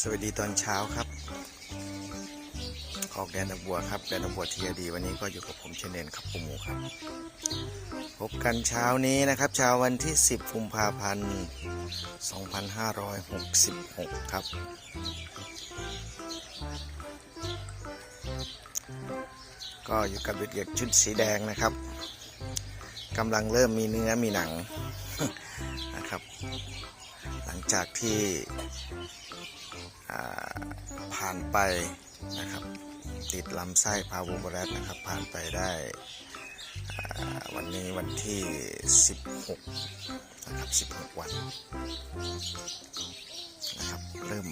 สวัสดีตอนเช้าครับออกแดนตะบัวครับแดนตะบัวทีดีวันนี้ก็อยู่กับผมเชนเดนครับปูหมูครับ พบกันเช้านี้นะครับเช้าวันที่ 10กุมภาพันธ์ 2566 ครับ ก็อยู่กับเด็กๆชุดสีแดงนะครับกำลังเริ่มมีเนื้อมีหนังนะครับ หลังจากที่ ผ่านไปนะครับ ติดลำไส้พาวูบรัสนะครับ ผ่านไปได้วันนี้วันที่ 16 นะครับ 16 วันนะครับ เริ่ม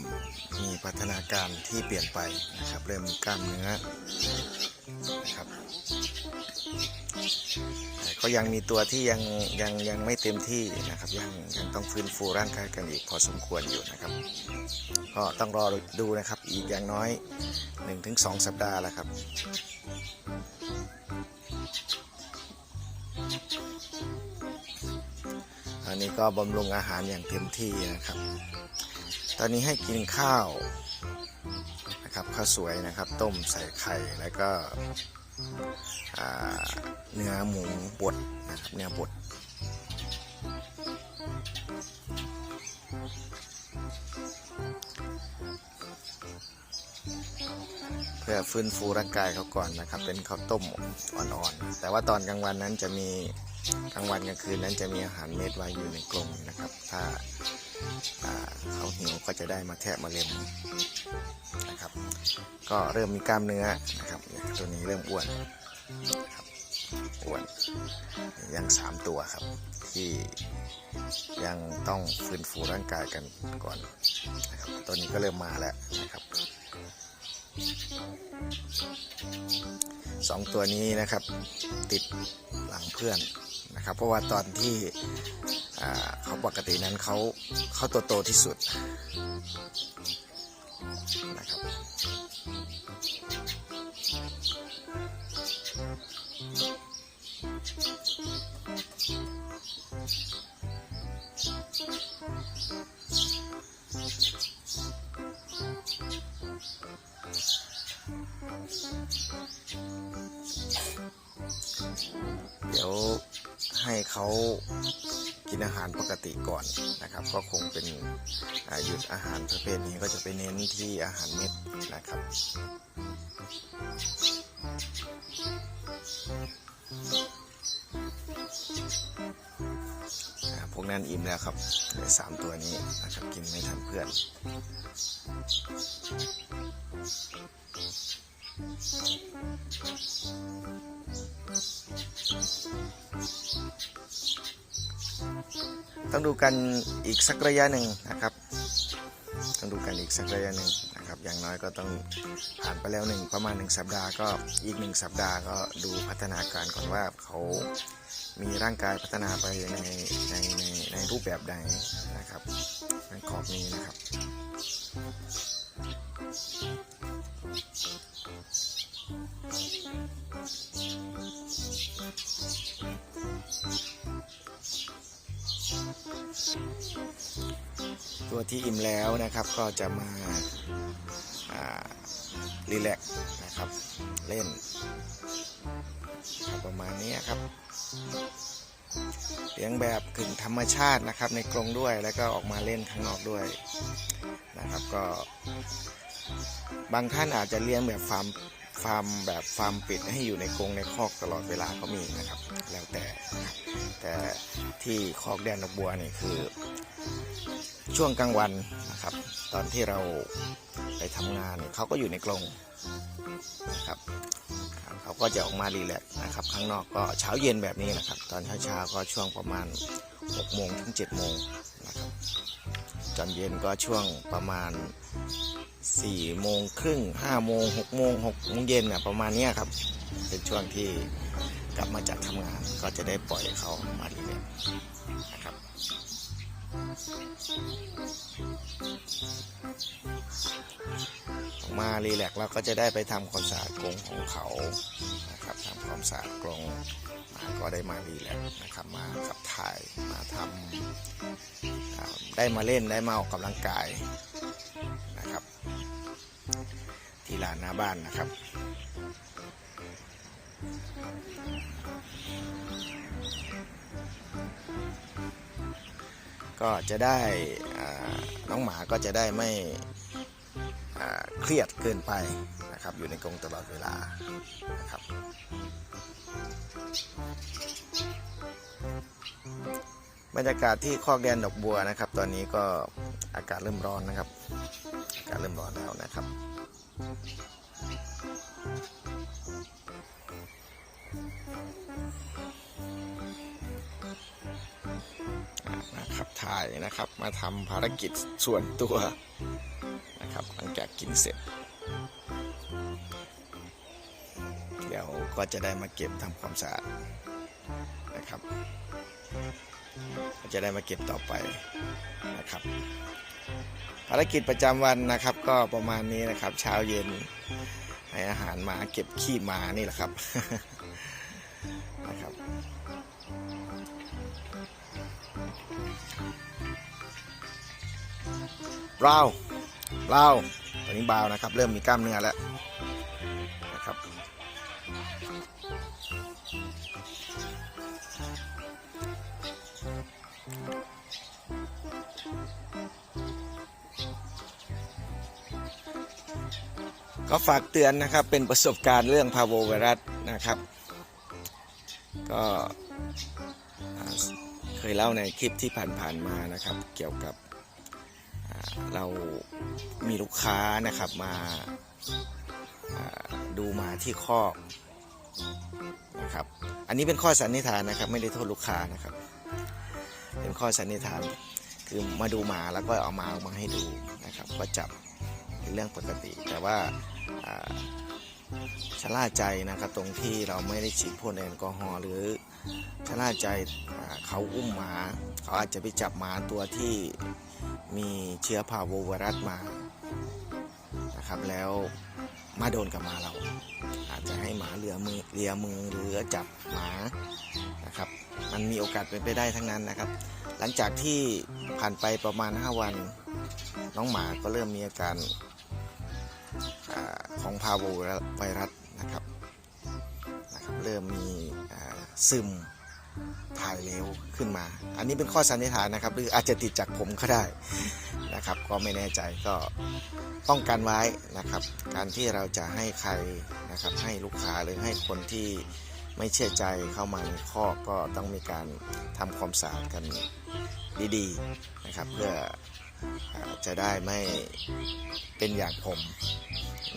มีพัฒนาการที่เปลี่ยนไปนะครับ เริ่มมีกล้ามเนื้อ นะครับก็ยังมีตัวที่ยังยังยังไม่เต็มที่นะครับ ยังยังต้องฟื้นฟูร่างกายกันอีกพอสมควรอยู่นะครับ ก็ต้องรอดูนะครับอีกอย่างน้อย 1-2 สัปดาห์แล้วครับอันนี้ก็บำรุงอาหารอย่างเต็มที่นะครับ ตอนนี้ให้กินข้าว นะครับข้าวสวยนะครับต้มใส่ไข่แล้วก็เนื้อหมูบดนะครับเนื้อบดเพื่อฟื้นฟูร่างกายเขาก่อนนะครับ เป็นข้าวต้มอ่อนๆแต่ว่าตอนกลางวันนั้นจะมีกลางวันกลางคืนนั้นจะมีอาหารเม็ดไว้อยู่ในกรงนะครับ ถ้า เขาหิวก็จะได้มาแทะมาเล็มนะครับ ก็เริ่มมีกล้ามเนื้อนะครับ ตัวนี้เริ่มอ้วนครับอ้วนยังสามตัวครับ ที่ยังต้องฟื้นฟูร่างกายกันก่อนนะครับตัวนี้ก็เริ่มมาแล้วนะครับสองตัวนี้นะครับติดหลังเพื่อนนะครับ เพราะว่าตอนที่ เขาปกตินั้นเขาเขาตัวโตที่สุดนะครับเดี๋ยวให้เขา กินอาหารปกติก่อนนะครับ ก็คงเป็นหยุดอาหารประเภทนี้ก็จะไปเน้นที่อาหารเม็ดนะครับพวกนั้นอิ่มแล้วครับเหลือสามตัวนี้นะครับกินไม่ทันเพื่อน ต้องดูกันอีกสักระยะหนึ่งนะครับ ต้องดูกันอีกสักระยะหนึ่งนะครับ อย่างน้อยก็ต้องผ่านไปแล้วหนึ่งประมาณหนึ่งสัปดาห์ก็อีกหนึ่งสัปดาห์ก็ดูพัฒนาการก่อนว่าเขามีร่างกายพัฒนาไปในในในในรูปแบบใดนะครับในขอบนี้นะครับ ตัวที่อิ่มแล้วนะครับก็จะมาารีแลกนะครับ เล่นประมาณนี้ครับเลี้ยงแบบกึ่งธรรมชาตินะครับ ในกรงด้วยแล้วก็ออกมาเล่นข้างนอกด้วยนะครับก็ บางท่านอาจจะเลี้ยงแบบฟาร์มฟาร์มแบบฟาร์มปิดให้อยู่ในกรงในคอกตลอดเวลาก็มีนะครับ แล้วแต่แต่ที่คอกแดนดอกบัวนี่คือ ช่วงกลางวันนะครับ ตอนที่เราไปทำงานเนี่ยเขาก็อยู่ในกรงนะครับเขาก็จะออกมารีแลกนะครับข้างนอกก็เช้าเย็นแบบนี้นะครับ ตอนเช้าเช้าๆก็ช่วงประมาณ6โมงถึง7โมงนะครับตอนเย็นก็ช่วงประมาณ4โมงครึ่ง5โมง6โมง6โมงเย็นน่ะประมาณนี้ครับ เป็นช่วงที่กลับมาจากทำงานก็จะได้ปล่อยเขามารีแลกนะครับ มารีแลกเราก็จะได้ไปทำความสะอาดกรงของเขานะครับทำความสะอาดกรงมาก็ได้มารีแลกนะครับมาขับถ่ายมาทำได้มาเล่นได้มาออกกำลังกายนะครับ ที่ลานหน้าบ้านนะครับ ก็จะได้น้องหมาก็จะได้ไม่เครียดเกินไปนะครับอยู่ในกรงตลอดเวลานะครับบรรยากาศที่คอกแดนดอกบัวนะครับ ตอนนี้ก็อากาศเริ่มร้อนนะครับ อากาศเริ่มร้อนแล้วนะครับาขับถ่ายนะครับ มาทำภารกิจส่วนตัวนะครับหลังจากกินเสร็จ เดี๋ยวก็จะได้มาเก็บทำความสะอาดนะครับ ก็จะได้มาเก็บต่อไปนะครับ ภารกิจประจำวันนะครับก็ประมาณนี้นะครับ เช้าเย็นให้อาหารหมาเก็บขี้หมานี่แหละครับนะครับ บราวบราวตอนนี้บราวน์นะครับ เริ่มมีกล้ามเนื้อแล้วนะครับก็ฝากเตือนนะครับเป็นประสบการณ์เรื่องพาโวไวรัสนะครับ ก็ ยเล่าในคลิปที่ผ่านๆมานะครับ เกี่ยวกับเรามีลูกค้านะครับมาดูมาที่คอกนะครับ อันนี้เป็นข้อสันนิษฐานนะครับ ไม่ได้โทษลูกค้านะครับ เป็นข้อสันนิษฐานคือมาดูหมาแล้วก็เอาหมาออกมาให้ดูนะครับ ก็จับเป็นเรื่องปกติ แต่ว่าอ่าชะล่าใจนะครับตรงที่เราไม่ได้ฉีดพ่นแอลกอฮอล์หรือ ชะล่าใจเขาอุ้มหมา เขาอาจจะไปจับหมาตัวที่มีเชื้อพาโวไวรัสมานะครับแล้วมาโดนกับมาเรา อาจจะให้หมาเหลือมือเลียมือหรือจับหมานะครับ มันมีโอกาสเป็นไปได้ทั้งนั้นนะครับ หลังจากที่ผ่านไปประมาณ 5 วัน น้องหมาก็เริ่มมีอาการอของพาโวไวรัสนะครับนะครับ เริ่มมีอ ซึมถ่ายเหลวขึ้นมา อันนี้เป็นข้อสันนิษฐานนะครับ หรืออาจจะติดจากผมก็ได้นะครับ ก็ไม่แน่ใจก็ป้องกันไว้นะครับ การที่เราจะให้ใครนะครับ ให้ลูกค้าหรือให้คนที่ไม่เชื่อใจเข้ามาในคอก็ต้องมีการทำความสะอาดกันดีๆนะครับ เพื่อ จะได้ไม่เป็นอย่างผม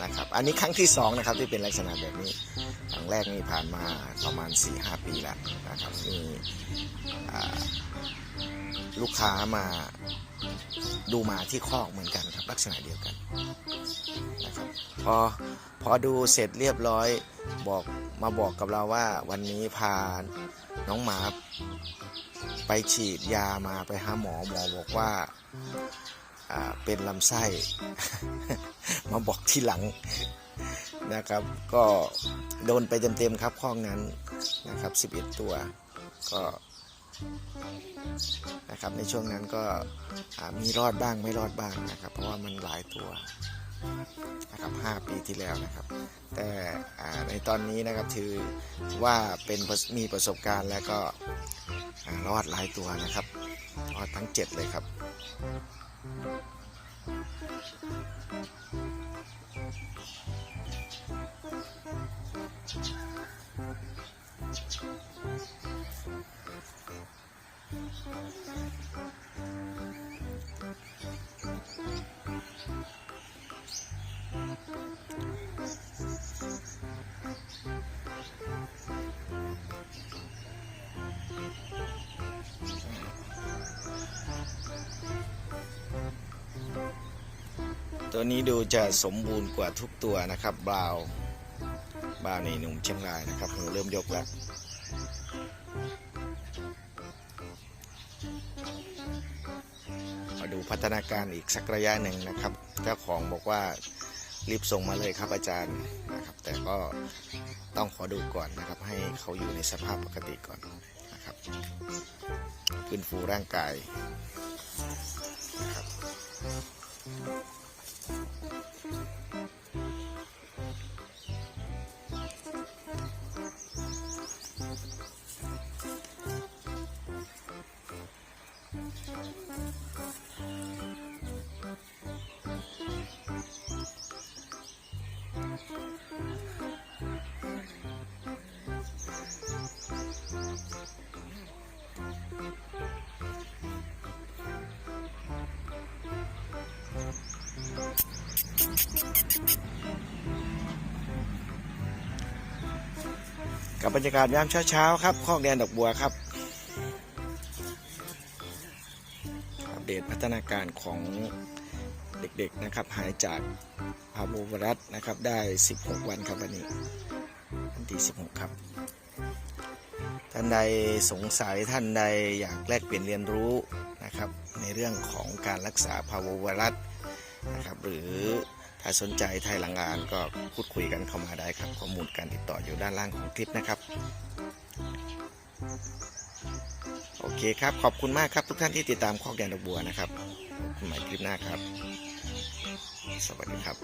นะครับ อันนี้ครั้งที่สองนะครับที่เป็นลักษณะแบบนี้ ครั้งแรกนี่ผ่านมาประมาณ 4-5 ปีแล้วนะครับมีลูกค้ามาดูหมาที่คอกเหมือนกันครับ ลักษณะเดียวกันนะครับพอพอดูเสร็จเรียบร้อยบอกมาบอกกับเราว่าวันนี้พาน้องหมา ไปฉีดยามาไปหาหมอหมอบอกว่าเป็นลำไส้ มาบอกที่หลังนะครับ ก็โดนไปเต็มๆครับข้องนั้นนะครับ 11 ตัวก็นะครับในช่วงนั้นก็มีรอดบ้างไม่รอดบ้างนะครับ เพราะว่ามันหลายตัว นะครับ 5 ปีที่แล้วนะครับ แต่ในตอนนี้นะครับถือว่าเป็นมีประสบการณ์แล้วก็รอดหลายตัวนะครับรอดทั้ง 7 เลยครับ ตัวนี้ดูจะสมบูรณ์กว่าทุกตัวนะครับบราวบราวน์ในหนุ่มเชียงรายนะครับเริ่มยกแล้วมาดูพัฒนาการอีกสักระยะหนึ่งนะครับ เจ้าของบอกว่ารีบส่งมาเลยครับอาจารย์นะครับ แต่ก็ต้องขอดูก่อนนะครับ ให้เขาอยู่ในสภาพปกติก่อนนะครับฟื้นฟูร่างกายนะครับ กับบรรยากาศยามเช้าๆครับคองแดนดอกบัวครับ อัปเดตพัฒนาการของเด็กๆนะครับ หายจากพาโบวรัสนะครับ ได้ 16 วันครับวันนี้วันที่ 16 ครับ ท่านใดสงสัยท่านใดอยากแลกเปลี่ยนเรียนรู้นะครับ ในเรื่องของการรักษาพาโบวรัสนะครับ หรือาสนใจไทยหลังงานก็พูดคุยกันเข้ามาได้ครับ ข้อมูลการติดต่ออยู่ด้านล่างของคลิปนะครับ โอเคครับ ขอบคุณมากครับทุกท่านที่ติดตามข้อแกนดอกบัวนะครับพบกันใหม่คลิปหน้าครับ สวัสดีครับ